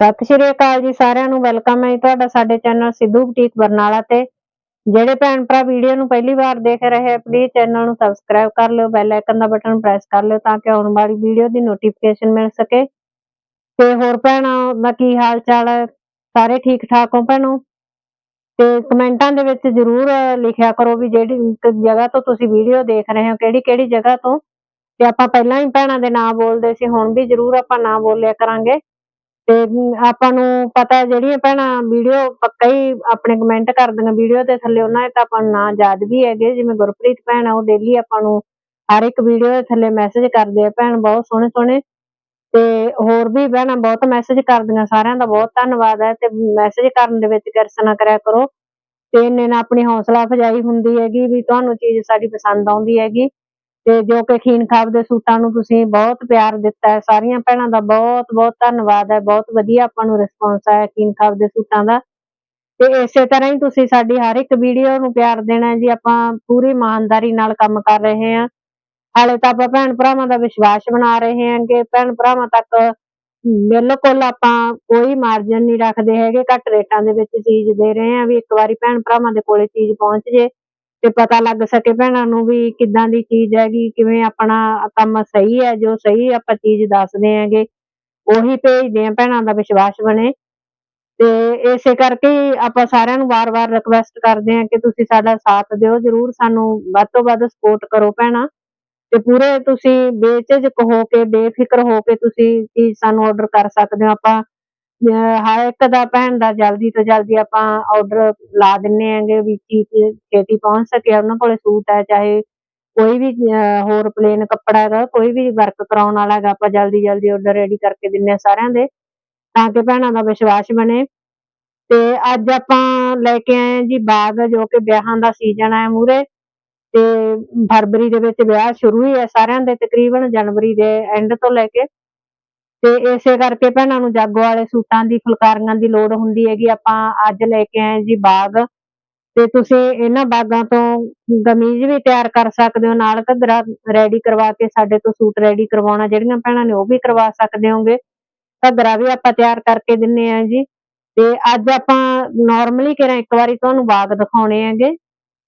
ਸਤਿ ਸ਼੍ਰੀ ਅਕਾਲ ਜੀ ਸਾਰਿਆਂ ਨੂੰ, ਵੈਲਕਮ ਹੈ ਤੁਹਾਡਾ ਸਾਡੇ ਚੈਨਲ ਸਿੱਧੂ ਬੁਟੀਕ ਬਰਨਾਲਾ ਤੇ। ਜਿਹੜੇ ਭੈਣ ਭਰਾ ਵੀਡੀਓ ਨੂੰ ਪਹਿਲੀ ਵਾਰ ਦੇਖ ਰਹੇ ਹੈ ਪਲੀਜ਼ ਚੈਨਲ ਨੂੰ ਸਬਸਕ੍ਰਾਈਬ ਕਰ ਲਿਓ ਬੈਲ ਆਈਕਨ ਦਾ ਬਟਨ ਪ੍ਰੈਸ ਕਰ ਲਿਓ ਤਾਂ ਕਿ ਆਉਣ ਵਾਲੀ ਵੀਡੀਓ ਦੀ ਨੋਟੀਫਿਕੇਸ਼ਨ ਮਿਲ ਸਕੇ। ਤੇ ਹੋਰ ਭੈਣਾਂ, ਦਾ ਕੀ ਹਾਲ ਚਾਲ ਹੈ? ਸਾਰੇ ਠੀਕ ਠਾਕ ਹੋ ਭੈਣੋ? ਤੇ ਕਮੈਂਟਾਂ ਦੇ ਵਿੱਚ ਜਰੂਰ ਲਿਖਿਆ ਕਰੋ ਵੀ ਜਿਹੜੀ ਜਗ੍ਹਾ ਤੋਂ ਤੁਸੀਂ ਵੀਡੀਓ ਦੇਖ ਰਹੇ ਹੋ, ਕਿਹੜੀ ਕਿਹੜੀ ਜਗ੍ਹਾ ਤੋਂ। ਤੇ ਆਪਾਂ ਪਹਿਲਾਂ ਹੀ ਭੈਣਾਂ ਦੇ ਨਾਂ ਬੋਲਦੇ ਸੀ, ਹੁਣ ਵੀ ਜਰੂਰ ਆਪਾਂ ਨਾਂ ਬੋਲਿਆ ਕਰਾਂਗੇ। ਤੇ ਆਪਾਂ ਨੂੰ ਪਤਾ ਜਿਹੜੀਆਂ ਭੈਣਾਂ ਵੀਡੀਓ ਪੱਕਾ ਹੀ ਆਪਣੇ ਕਮੈਂਟ ਕਰਦੀਆਂ ਵੀਡੀਓ ਦੇ ਥੱਲੇ ਉਹਨਾਂ ਦੇ ਤਾਂ ਆਪਾਂ ਨੂੰ ਨਾਂ ਯਾਦ ਵੀ ਹੈਗੇ, ਜਿਵੇਂ ਗੁਰਪ੍ਰੀਤ ਭੈਣ ਆ, ਉਹ ਡੇਲੀ ਆਪਾਂ ਨੂੰ ਹਰ ਇੱਕ ਵੀਡੀਓ ਦੇ ਥੱਲੇ ਮੈਸੇਜ ਕਰਦੇ ਆ। ਭੈਣ ਬਹੁਤ ਸੋਹਣੇ ਸੋਹਣੇ ਤੇ ਹੋਰ ਵੀ ਭੈਣਾਂ ਬਹੁਤ ਮੈਸੇਜ ਕਰਦੀਆਂ, ਸਾਰਿਆਂ ਦਾ ਬਹੁਤ ਧੰਨਵਾਦ ਹੈ ਤੇ ਮੈਸੇਜ ਕਰਨ ਦੇ ਵਿੱਚ ਕਿਰਸਨਾ ਕਰਿਆ ਕਰੋ। ਤੇ ਇਹਨੇ ਨਾਲ ਆਪਣੀ ਹੌਸਲਾ ਫਜਾਈ ਹੁੰਦੀ ਹੈਗੀ ਵੀ ਤੁਹਾਨੂੰ ਚੀਜ਼ ਸਾਡੀ ਪਸੰਦ ਆਉਂਦੀ ਹੈਗੀ। ਤੇ ਜੋ ਕਿ ਖੀਨ ਖਾਬ ਦੇ ਸੂਟਾਂ ਨੂੰ ਤੁਸੀਂ ਬਹੁਤ ਪਿਆਰ ਦਿੱਤਾ ਹੈ। ਸਾਰੀਆਂ ਭੈਣਾਂ ਦਾ ਬਹੁਤ ਬਹੁਤ ਧੰਨਵਾਦ ਹੈ। ਬਹੁਤ ਵਧੀਆ ਆਪਾਂ ਨੂੰ ਰਿਸਪੌਂਸ ਆਇਆ ਖੀਨ ਖਾਬ ਦੇ ਸੂਟਾਂ ਦਾ। ਤੇ ਇਸੇ ਤਰ੍ਹਾਂ ਹੀ ਤੁਸੀਂ ਸਾਡੀ ਹਰ ਇੱਕ ਵੀਡੀਓ ਨੂੰ ਪਿਆਰ ਦੇਣਾ ਜੀ। ਆਪਾਂ ਪੂਰੀ ਇਮਾਨਦਾਰੀ ਨਾਲ ਕੰਮ ਕਰ ਰਹੇ ਹਾਂ। ਹਾਲੇ ਤਾਂ ਆਪਾਂ ਭੈਣ ਭਰਾਵਾਂ ਦਾ ਵਿਸ਼ਵਾਸ ਬਣਾ ਰਹੇ ਹਾਂ ਕਿ ਭੈਣ ਭਰਾਵਾਂ ਤੱਕ ਬਿਲਕੁਲ ਆਪਾਂ ਕੋਈ ਮਾਰਜਨ ਨਹੀਂ ਰੱਖਦੇ ਹੈਗੇ। ਘੱਟ ਰੇਟਾਂ ਦੇ ਵਿੱਚ ਚੀਜ਼ ਦੇ ਰਹੇ ਹਾਂ ਵੀ ਇੱਕ ਵਾਰੀ ਭੈਣ ਭਰਾਵਾਂ ਦੇ ਕੋਲੇ ਚੀਜ਼ ਪਹੁੰਚ ਜੇ। ਤੇ ਪਤਾ ਲੱਗ ਸਕੇ ਭੈਣਾਂ ਨੂੰ ਵੀ ਕਿੱਦਾਂ ਦੀ ਚੀਜ਼ ਹੈਗੀ, ਕਿਵੇਂ ਆਪਣਾ ਕੰਮ ਸਹੀ ਹੈ, ਜੋ ਸਹੀ ਆਪਾਂ ਚੀਜ਼ ਦੱਸਦੇ ਹੈਗੇ, ਉਹੀ ਭੇਜਦੇ ਆ ਭੈਣਾਂ ਦਾ ਵਿਸ਼ਵਾਸ ਬਣੇ। ਤੇ ਇਸੇ ਕਰਕੇ ਆਪਾਂ ਸਾਰਿਆਂ ਨੂੰ ਵਾਰ-ਵਾਰ ਰਿਕਵੈਸਟ ਕਰਦੇ ਆ ਕਿ ਤੁਸੀਂ ਸਾਡਾ ਸਾਥ ਦਿਓ, ਜਰੂਰ ਸਾਨੂੰ ਵੱਧ ਤੋਂ ਵੱਧ ਸਪੋਰਟ ਕਰੋ ਭੈਣਾਂ। ਤੇ ਪੂਰੇ ਤੁਸੀਂ ਬੇਝਿਜਕ ਹੋ ਕੇ, ਬੇਫਿਕਰ ਹੋ ਕੇ ਤੁਸੀਂ ਚੀਜ਼ ਸਾਨੂੰ ਆਰਡਰ ਕਰ ਸਕਦੇ ਹੋ। ਆਪਾਂ ਹਰ ਇੱਕ ਦਾ ਭੈਣ ਦਾ ਜਲਦੀ ਤੋਂ ਜਲਦੀ ਆਪਾਂ ਆਰਡਰ ਲਾ ਦਿੰਨੇ ਆਂਗੇ ਵੀ ਚੀਜ਼ ਛੇਤੀ ਪਹੁੰਚ ਸਕੇ, ਉਹਨਾਂ ਕੋਲੇ ਸੂਟ ਹੈ, ਚਾਹੇ ਕੋਈ ਵੀ ਹੋਰ ਪਲੇਨ ਕੱਪੜਾ ਹੈਗਾ, ਕੋਈ ਵੀ ਵਰਕ ਕਰਾਉਣ ਵਾਲਾ ਹੈਗਾ, ਆਪਾਂ ਜਲਦੀ ਜਲਦੀ ਆਰਡਰ ਰੈਡੀ ਕਰਕੇ ਦਿੰਨੇ ਆ ਸਾਰਿਆਂ ਦੇ, ਤਾਂ ਕਿ ਭੈਣਾਂ ਦਾ ਵਿਸ਼ਵਾਸ ਬਣੇ। ਤੇ ਅੱਜ ਆਪਾਂ ਲੈ ਕੇ ਆਏ ਜੀ ਬਾਗ, ਜੋ ਕਿ ਵਿਆਹਾਂ ਦਾ ਸੀਜ਼ਨ ਹੈ ਮੂਰੇ ਤੇ ਫਰਵਰੀ ਦੇ ਵਿੱਚ ਵਿਆਹ ਸ਼ੁਰੂ ਹੀ ਹੈ ਸਾਰਿਆਂ ਦੇ, ਤਕਰੀਬਨ ਜਨਵਰੀ ਦੇ ਐਂਡ ਤੋਂ ਲੈ ਕੇ ਤੇ ਇਸੇ ਕਰਕੇ ਭੈਣਾਂ ਨੂੰ ਜਾਗੋ ਵਾਲੇ ਸੂਟਾਂ ਦੀ, ਫੁਲਕਾਰੀਆਂ ਦੀ ਲੋੜ ਹੁੰਦੀ ਹੈਗੀ, ਆਪਾਂ ਅੱਜ ਲੈ ਕੇ ਆਏ ਜੀ ਬਾਗ। ਤੇ ਤੁਸੀਂ ਇਹਨਾਂ ਬਾਗਾਂ ਤੋਂ ਕਮੀਜ਼ ਵੀ ਤਿਆਰ ਕਰ ਸਕਦੇ ਹੋ, ਨਾਲ ਘੱਗਰਾ ਰੈਡੀ ਕਰਵਾ ਕੇ ਸਾਡੇ ਤੋਂ ਸੂਟ ਰੈਡੀ ਕਰਵਾਉਣਾ, ਜਿਹੜੀਆਂ ਭੈਣਾਂ ਨੇ ਉਹ ਵੀ ਕਰਵਾ ਸਕਦੇ ਹੋਗੇ। ਘੱਗਰਾ ਵੀ ਆਪਾਂ ਤਿਆਰ ਕਰਕੇ ਦਿੰਨੇ ਆ ਜੀ। ਤੇ ਅੱਜ ਆਪਾਂ ਨਾਰਮਲੀ ਕਿਹੜਾ ਇੱਕ ਵਾਰੀ ਤੁਹਾਨੂੰ ਬਾਗ ਦਿਖਾਉਣੇ ਹੈਗੇ।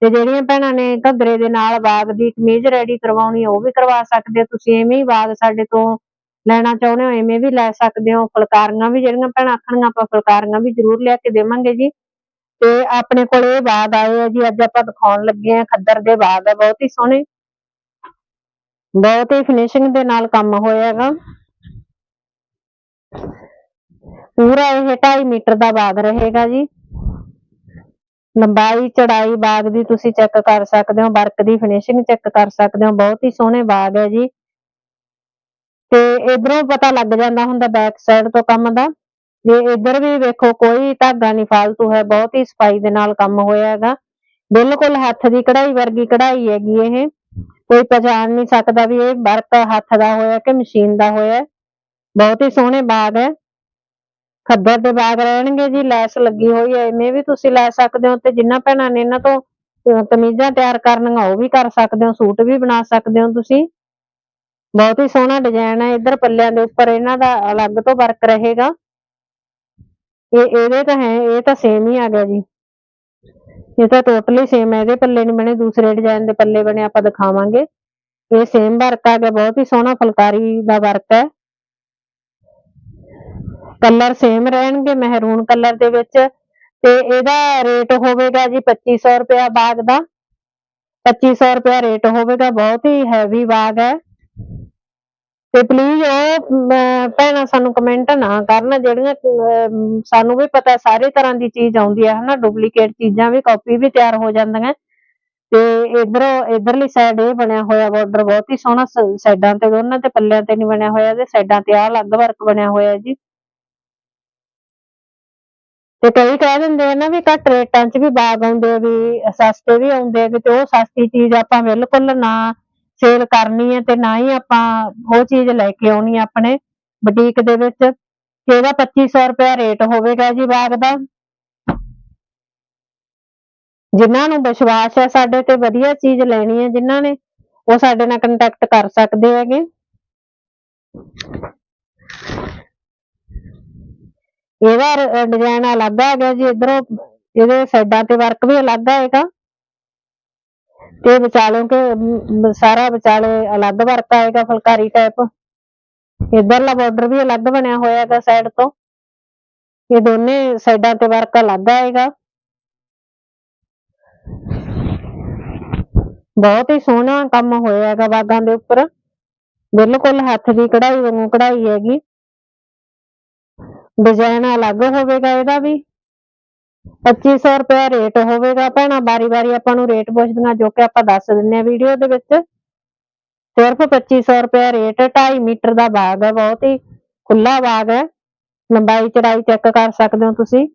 ਤੇ ਜਿਹੜੀਆਂ ਭੈਣਾਂ ਨੇ ਘੱਗਰੇ ਦੇ ਨਾਲ ਬਾਗ ਦੀ ਕਮੀਜ਼ ਰੈਡੀ ਕਰਵਾਉਣੀ, ਉਹ ਵੀ ਕਰਵਾ ਸਕਦੇ ਹੋ। ਤੁਸੀਂ ਐਵੇਂ ਹੀ ਬਾਗ ਸਾਡੇ ਤੋਂ ਲੈਣਾ ਚਾਹੁੰਦੇ ਹੋ, ਐਵੇਂ ਵੀ ਲੈ ਸਕਦੇ ਹੋ, ਫੁਲਕਾਰੀਆਂ ਵੀ ਜਿਹੜੀਆਂ ਭੈਣਾਂ ਆਖਣਗੀਆਂ, ਆਪਾਂ ਫੁਲਕਾਰੀਆਂ ਵੀ ਜ਼ਰੂਰ ਲਿਆ ਕੇ ਦੇਵਾਂਗੇ ਜੀ। ਤੇ ਆਪਣੇ ਕੋਲ ਇਹ ਬਾਗ ਆਏ ਆ ਜੀ, ਅੱਜ ਆਪਾਂ ਦਿਖਾਉਣ ਲੱਗੇ ਆ ਖੱਦਰ ਦੇ ਬਾਗ ਆ, ਬਹੁਤ ਹੀ ਸੋਹਣੇ। ਬਹੁਤ ਹੀ ਫਿਨਿਸ਼ਿੰਗ ਦੇ ਨਾਲ ਕੰਮ ਹੋਇਆ ਹੈਗਾ। ਪੂਰਾ ਇਹ 2.5 ਮੀਟਰ ਦਾ ਬਾਗ ਰਹੇਗਾ ਜੀ। ਲੰਬਾਈ, ਚੜਾਈ ਬਾਗ ਦੀ ਤੁਸੀਂ ਚੈੱਕ ਕਰ ਸਕਦੇ ਹੋ, ਵਰਕ ਦੀ ਫਿਨਿਸ਼ਿੰਗ ਚੈੱਕ ਕਰ ਸਕਦੇ ਹੋ, ਬਹੁਤ ਹੀ ਸੋਹਣੇ ਬਾਗ ਹੈ ਜੀ। ਤੇ ਇਧਰੋਂ ਪਤਾ ਲੱਗ ਜਾਂਦਾ ਹੁੰਦਾ ਬੈਕ ਸਾਈਡ ਤੋਂ ਕੰਮ ਦਾ ਜੇ ਇਧਰ ਵੀ ਵੇਖੋ ਕੋਈ ਧਾਗਾ ਨਹੀਂ ਫਾਲਤੂ ਹੈ, ਬਹੁਤ ਹੀ ਸਫ਼ਾਈ ਦੇ ਨਾਲ ਕੰਮ ਹੋਇਆ ਹੈਗਾ। ਬਿਲਕੁਲ ਹੱਥ ਦੀ ਕਢਾਈ ਵਰਗੀ ਕਢਾਈ ਹੈਗੀ ਇਹ। ਕੋਈ ਪਛਾਣ ਨਹੀਂ ਸਕਦਾ ਵੀ ਇਹ ਵਰਕ ਹੱਥ ਦਾ ਹੋਇਆ ਕਿ ਮਸ਼ੀਨ ਦਾ ਹੋਇਆ ਬਹੁਤ ਹੀ ਸੋਹਣੇ ਬਾਗ ਹੈ। ਖੱਦਰ ਦੇ ਬਾਗ ਰਹਿਣਗੇ ਜੀ, ਲੈਸ ਲੱਗੀ ਹੋਈ ਹੈ ਇਵੇਂ ਵੀ ਤੁਸੀਂ ਲੈ ਸਕਦੇ ਹੋ ਤੇ ਜਿੰਨਾ ਭੈਣਾਂ ਨੇ ਇਹਨਾਂ ਤੋਂ ਕਮੀਜ਼ਾਂ ਤਿਆਰ ਕਰਨੀਆਂ ਉਹ ਵੀ ਕਰ ਸਕਦੇ ਹੋ, ਸੂਟ ਵੀ ਬਣਾ ਸਕਦੇ ਹੋ ਤੁਸੀਂ। ਬਹੁਤ ਹੀ ਸੋਹਣਾ ਡਿਜ਼ਾਈਨ ਹੈ ਇੱਧਰ ਪੱਲਿਆਂ ਦੇ ਉੱਪਰ ਇਹਨਾਂ ਦਾ ਅਲੱਗ ਤੋਂ ਵਰਕ ਰਹੇਗਾ। ਇਹ, ਇਹਦੇ ਤਾਂ ਹੈ, ਇਹ ਤਾਂ ਸੇਮ ਹੀ ਆ ਗਿਆ ਜੀ। ਇਹ ਤਾਂ ਟੋਟਲੀ ਸੇਮ ਹੈ ਇਹਦੇ ਪੱਲੇ ਨਹੀਂ ਬਣੇ, ਦੂਸਰੇ ਡਿਜ਼ਾਈਨ ਦੇ ਪੱਲੇ ਬਣੇ, ਆਪਾਂ ਦਿਖਾਵਾਂਗੇ। ਇਹ ਸੇਮ ਵਰਕ ਆ ਗਿਆ, ਬਹੁਤ ਹੀ ਸੋਹਣਾ ਫੁਲਕਾਰੀ ਦਾ ਵਰਕ ਹੈ ਕਲਰ ਸੇਮ ਰਹਿਣਗੇ ਮਹਿਰੂਨ ਕਲਰ ਦੇ ਵਿੱਚ। ਤੇ ਇਹਦਾ ਰੇਟ ਹੋਵੇਗਾ ਜੀ 2500 ਰੁਪਇਆ ਬਾਗ ਦਾ। 2500 ਰੁਪਇਆ ਰੇਟ ਹੋਵੇਗਾ, ਬਹੁਤ ਹੀ ਹੈਵੀ ਬਾਗ ਹੈ। ਤੇ ਪਲੀਜ਼ ਉਹ ਭੈਣਾਂ ਸਾਨੂੰ ਕਮੈਂਟ ਨਾ ਕਰਨ, ਜਿਹੜੀਆਂ ਸਾਨੂੰ ਵੀ ਪਤਾ ਸਾਰੇ ਤਰ੍ਹਾਂ ਦੀ ਚੀਜ਼ ਆਉਂਦੀ ਹੈ, ਹਨਾ ਡੁਪਲੀਕੇਟ ਚੀਜ਼ਾਂ ਵੀ ਕਾਪੀ ਵੀ ਤਿਆਰ ਹੋ ਜਾਂਦੀਆਂ। ਤੇ ਇਧਰ, ਇਧਰਲੀ ਸਾਈਡ ਇਹ ਬਣਿਆ ਹੋਇਆ ਬਾਰਡਰ ਬਹੁਤ ਹੀ ਸੋਹਣਾ ਸਾਈਡਾਂ ਤੇ ਦੋਨਾਂ ਤੇ ਪੱਲਿਆਂ ਤੇ ਨਹੀਂ ਬਣਿਆ ਹੋਇਆ ਤੇ ਸਾਈਡਾਂ ਤੇ ਆ ਅਲੱਗ ਵਰਕ ਬਣਿਆ ਹੋਇਆ ਜੀ। ਤੇ ਕਈ ਕਹਿ ਦਿੰਦੇ ਆ ਨਾ ਵੀ ਘੱਟ ਰੇਟਾਂ 'ਚ ਵੀ ਬਾਗ ਆਉਂਦੇ ਵੀ ਸਸਤੇ ਵੀ ਆਉਂਦੇ ਵੀ ਤੇ ਉਹ ਸਸਤੀ ਚੀਜ਼ ਆਪਾਂ ਬਿਲਕੁਲ ਨਾ ਸੇਲ ਕਰਨੀ ਹੈ ਤੇ ਨਾ ਹੀ ਆਪਾਂ ਉਹ ਚੀਜ਼ ਲੈ ਕੇ ਆਉਣੀ ਹੈ ਆਪਣੇ ਬੁਟੀਕ ਦੇ ਵਿੱਚ, ਤੇ ਇਹਦਾ 2500 ਰੁਪਇਆ ਰੇਟ ਹੋਵੇਗਾ ਜੀ ਬਾਗ ਦਾ। ਜਿਨ੍ਹਾਂ ਨੂੰ ਵਿਸ਼ਵਾਸ ਹੈ ਸਾਡੇ ਤੇ ਵਧੀਆ ਚੀਜ਼ ਲੈਣੀ ਹੈ ਜਿਨ੍ਹਾਂ ਨੇ, ਉਹ ਸਾਡੇ ਨਾਲ ਕੰਟੈਕਟ ਕਰ ਸਕਦੇ ਹੈਗੇ। ਇਹਦਾ ਡਿਜ਼ਾਈਨ ਅਲੱਗ ਹੈਗਾ ਜੀ, ਇਧਰੋਂ ਇਹਦੇ ਸਾਈਡਾਂ ਤੇ ਵਰਕ ਵੀ ਅਲੱਗ ਹੈਗਾ ਤੇ ਵਿਚਾਲੋਂ ਕੇ ਸਾਰਾ ਵਿਚਾਲੇ ਅਲੱਗ ਵਰਕ ਆਏਗਾ ਫੁਲਕਾਰੀ ਟਾਈਪ ਇਧਰਲਾ ਬਾਰਡਰ ਵੀ ਅਲੱਗ ਬਣਿਆ ਹੋਇਆ ਹੈਗਾ ਸਾਈਡ ਤੋਂ। ਇਹ ਦੋਨੇ ਸਾਈਡਾਂ ਤੇ ਵਰਕ ਅਲੱਗ ਆਏਗਾ। ਬਹੁਤ ਹੀ ਸੋਹਣਾ ਕੰਮ ਹੋਇਆ ਹੈਗਾ ਬਾਗਾਂ ਦੇ ਉੱਪਰ। ਬਿਲਕੁਲ ਹੱਥ ਦੀ ਕਢਾਈ ਵਾਂਗੂ ਕਢਾਈ ਹੈਗੀ। ਡਿਜ਼ਾਈਨ ਅਲੱਗ ਹੋਵੇਗਾ ਇਹਦਾ ਵੀ। 2500 ਰੁਪਏ ਰੇਟ ਹੋਵੇਗਾ ਭੈਣਾਂ ਬਾਰੀ-ਬਾਰੀ ਆਪਾਂ ਨੂੰ ਰੇਟ ਪੁੱਛਦੀਆਂ ਜੋ ਕਿ ਆਪਾਂ ਦੱਸ ਦਿੰਨੇ ਆ ਵੀਡੀਓ ਦੇ ਵਿੱਚ। ਸਿਰਫ 2500 ਰੁਪਏ ਰੇਟ 2.5 ਮੀਟਰ ਦਾ ਬਾਗ ਹੈ, ਬਹੁਤ ਹੀ ਖੁੱਲਾ ਬਾਗ ਹੈ। ਲੰਬਾਈ, ਚੜਾਈ ਚੈੱਕ ਕਰ ਸਕਦੇ ਹੋ ਤੁਸੀਂ।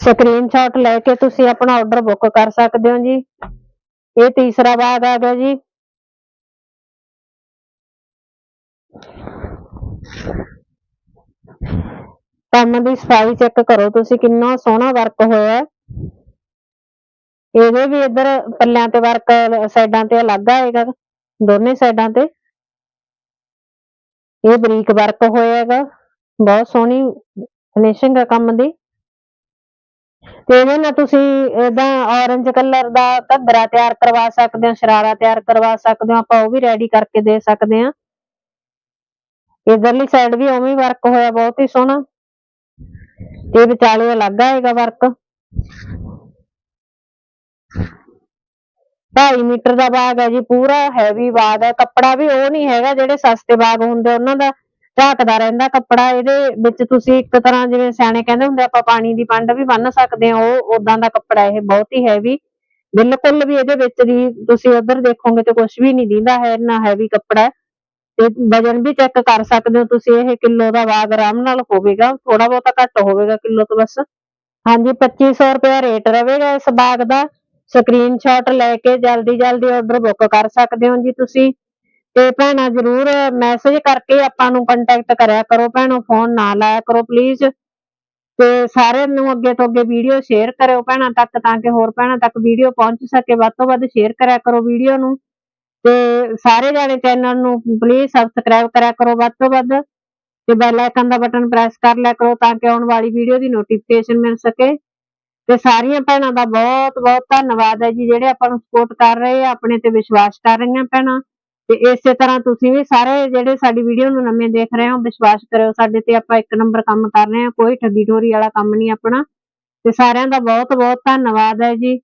ਸਕਰੀਨਸ਼ਾਟ ਲੈ ਕੇ ਤੁਸੀਂ ਆਪਣਾ ਆਰਡਰ ਬੁੱਕ ਕਰ ਸਕਦੇ ਹੋ ਜੀ। ਇਹ ਤੀਸਰਾ ਬਾਗ ਆ ਗਿਆ ਜੀ। ਕੰਮ ਦੀ ਸਫ਼ਾਈ ਚੈੱਕ ਕਰੋ ਤੁਸੀਂ, ਕਿੰਨਾ ਸੋਹਣਾ ਵਰਕ ਹੋਇਆ ਹੈ। ਇਹਦੇ ਵੀ ਇੱਧਰ ਪੱਲਿਆਂ ਤੇ ਵਰਕ ਸਾਈਡਾਂ ਤੇ ਅਲੱਗ ਆਏਗਾ ਦੋਨੇ ਸਾਈਡਾਂ ਤੇ। ਇਹ ਬਰੀਕ ਵਰਕ ਹੋਇਆ ਬਹੁਤ ਸੋਹਣੀ ਫਿਨਿਸ਼ਿੰਗ ਹੈ ਕੰਮ ਦੀ। ਤੇ ਇਹਦੇ ਨਾਲ ਤੁਸੀਂ ਇਹਦਾ orange ਕਲਰ ਦਾ ਘੱਗਰਾ ਤਿਆਰ ਕਰਵਾ ਸਕਦੇ ਹੋ, ਸ਼ਰਾਰਾ ਤਿਆਰ ਕਰਵਾ ਸਕਦੇ ਹੋ, ਆਪਾਂ ਉਹ ਵੀ ਰੈਡੀ ਕਰਕੇ ਦੇ ਸਕਦੇ ਹਾਂ। ਇਧਰਲੀ ਸਾਈਡ ਵੀ ਉਵੇਂ ਹੀ ਵਰਕ ਹੋਇਆ, ਬਹੁਤ ਹੀ ਸੋਹਣਾ। ਤੇ ਵਿਚਾਲੇ ਅਲੱਗ ਆਏਗਾ ਵਰਕ 2.5 ਮੀਟਰ ਦਾ ਬਾਗ ਹੈ ਜੀ, ਪੂਰਾ ਹੈਵੀ ਬਾਗ ਹੈ ਕੱਪੜਾ ਵੀ ਉਹ ਨਹੀਂ ਹੈਗਾ ਜਿਹੜੇ ਸਸਤੇ ਬਾਗ ਹੁੰਦੇ, ਉਹਨਾਂ ਦਾ ਝਾਕਦਾ ਰਹਿੰਦਾ ਕੱਪੜਾ। ਇਹਦੇ ਵਿੱਚ ਤੁਸੀਂ ਇੱਕ ਤਰ੍ਹਾਂ ਜਿਵੇਂ ਸਿਆਣੇ ਕਹਿੰਦੇ ਹੁੰਦੇ ਆਪਾਂ ਪਾਣੀ ਦੀ ਪੰਡ ਵੀ ਬੰਨ ਸਕਦੇ ਆ ਉਹ ਉਦਾਂ ਦਾ ਕੱਪੜਾ ਇਹ ਬਹੁਤ ਹੀ ਹੈਵੀ ਬਿਲਕੁਲ ਵੀ ਇਹਦੇ ਵਿੱਚ ਦੀ ਤੁਸੀਂ ਉਧਰ ਦੇਖੋਗੇ ਤੇ ਕੁਝ ਵੀ ਨਹੀਂ ਦਿੰਦਾ ਹੈ, ਇੰਨਾ ਹੈਵੀ ਕੱਪੜਾ। ਤੇ ਵਜਨ ਵੀ ਚੈੱਕ ਕਰ ਸਕਦੇ ਹੋ ਤੁਸੀਂ, ਇਹ ਕਿਲੋ ਦਾ ਬਾਗ ਆਰਾਮ ਨਾਲ ਹੋਵੇਗਾ ਥੋੜਾ ਬਹੁਤਾ ਘੱਟ ਹੋਵੇਗਾ ਕਿਲੋ ਤੋਂ ਬਸ। ਹਾਂਜੀ 2500 ਰੁਪਏ ਰੇਟ ਰਹੇਗਾ ਇਸ ਬਾਗ ਦਾ। ਸਕਰੀਨਸ਼ਾਟ ਲੈ ਕੇ ਜਲਦੀ ਜਲਦੀ ਆਰਡਰ ਬੁੱਕ ਕਰ ਸਕਦੇ ਹੋ ਜੀ ਤੁਸੀਂ। ਤੇ ਭੈਣਾਂ, ਜਰੂਰ ਮੈਸੇਜ ਕਰਕੇ ਆਪਾਂ ਨੂੰ ਕੰਟੈਕਟ ਕਰਿਆ ਕਰੋ ਭੈਣੋ ਫੋਨ ਨਾ ਲਾਇਆ ਕਰੋ ਪਲੀਜ਼ ਤੇ ਸਾਰਿਆਂ ਨੂੰ ਅੱਗੇ ਤੋਂ ਅੱਗੇ ਵੀਡੀਓ ਸ਼ੇਅਰ ਕਰਿਓ ਭੈਣਾਂ ਤੱਕ, ਤਾਂ ਕਿ ਹੋਰ ਭੈਣਾਂ ਤੱਕ ਵੀਡੀਓ ਪਹੁੰਚ ਸਕੇ। ਵੱਧ ਤੋਂ ਵੱਧ ਸ਼ੇਅਰ ਕਰਿਆ ਕਰੋ ਵੀਡੀਓ ਨੂੰ। ਤੇ ਸਾਰੇ ਜਾਣੇ ਚੈਨਲ ਨੂੰ ਪਲੀਜ਼ ਸਬਸਕ੍ਰਾਈਬ ਕਰਿਆ ਕਰੋ ਵੱਧ ਤੋਂ ਵੱਧ ਤੇ ਬੈਲ ਆਈਕਨ ਦਾ ਬਟਨ ਪ੍ਰੈਸ ਕਰ ਲਿਆ ਕਰੋ ਤਾਂ ਕਿ ਆਉਣ ਵਾਲੀ ਵੀਡੀਓ ਦੀ ਨੋਟੀਫਿਕੇਸ਼ਨ ਮਿਲ ਸਕੇ। ਤੇ ਸਾਰੀਆਂ ਭੈਣਾਂ ਦਾ ਬਹੁਤ ਬਹੁਤ ਧੰਨਵਾਦ ਹੈ ਜੀ, ਜਿਹੜੇ ਆਪਾਂ ਨੂੰ ਸਪੋਰਟ ਕਰ ਰਹੇ ਆ, ਆਪਣੇ ਤੇ ਵਿਸ਼ਵਾਸ ਕਰ ਰਹੀਆਂ ਭੈਣਾਂ। ਤੇ ਇਸੇ ਤਰ੍ਹਾਂ ਤੁਸੀਂ ਵੀ ਸਾਰੇ ਜਿਹੜੇ ਸਾਡੀ ਵੀਡੀਓ ਨੂੰ ਨਵੇਂ ਦੇਖ ਰਹੇ ਹੋ, ਵਿਸ਼ਵਾਸ ਕਰਿਓ ਸਾਡੇ ਤੇ ਆਪਾਂ ਇੱਕ ਨੰਬਰ ਕੰਮ ਕਰ ਰਹੇ ਹਾਂ, ਕੋਈ ਠੱਗੀ ਠੋਰੀ ਵਾਲਾ ਕੰਮ ਨਹੀਂ ਆਪਣਾ। ਤੇ ਸਾਰਿਆਂ ਦਾ ਬਹੁਤ ਬਹੁਤ ਧੰਨਵਾਦ ਹੈ ਜੀ।